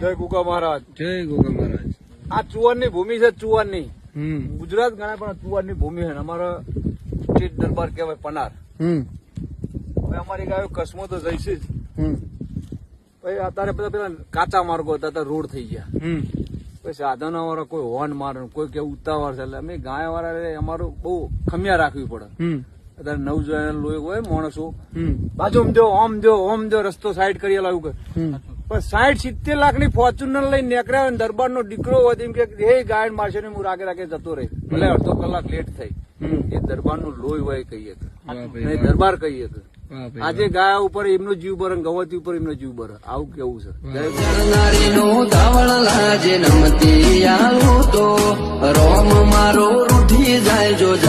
જય કુકા મહારાજ. જય ગોગા મહારાજ. આ ચુવારની ભૂમિ છે ચુવારની ગુજરાત ગણાય પણ ચુવાનની ભૂમિ છે અમારા સ્ટેટ દરબાર કહેવાય પનાર. હવે અમારી ગાયો કસમો તો જઈશે જ. હમ. પછી અત્યારે બધા પેલા કાચા માર્ગો હતા અત્યારે રોડ થઈ ગયા. હમ. પછી સાધનો વાળા કોઈ હોર્ન મારે કોઈ કે ઉતાવળ છે એટલે અમે ગાય વાળા અમારું બહુ ખમિયા રાખવી પડે. અત્યારે નવ જણ લોહી હોય માણસો. બાજુ આમ જો ઓમ જો ઓમ જો રસ્તો સાઈડ કરી લાવ્યું કે પણ સાઈઠ સિત્તેર લાખની ફોર્ચ્યુનર લઈને નીકળ્યા હોય દરબાર નો દીકરો હોય એમ કે હે ગાયન મારશે ને હું રાગે રાગે જતો રહી. ભલે અડધો કલાક લેટ થઈ. એ દરબારનું લોહી હોય કહીએ અને વાહ. દરબાર કહીએ કે. આજે ગાય ઉપર એમનો જીવ ભરે ગવતી ઉપર એમનો જીવ ભરે. આવું કેવું છે? જય નારીનો ધાવળ લાજે નમતી આવું તો. રોમ મારો રૂઠી જાય જો જાતું કરું તો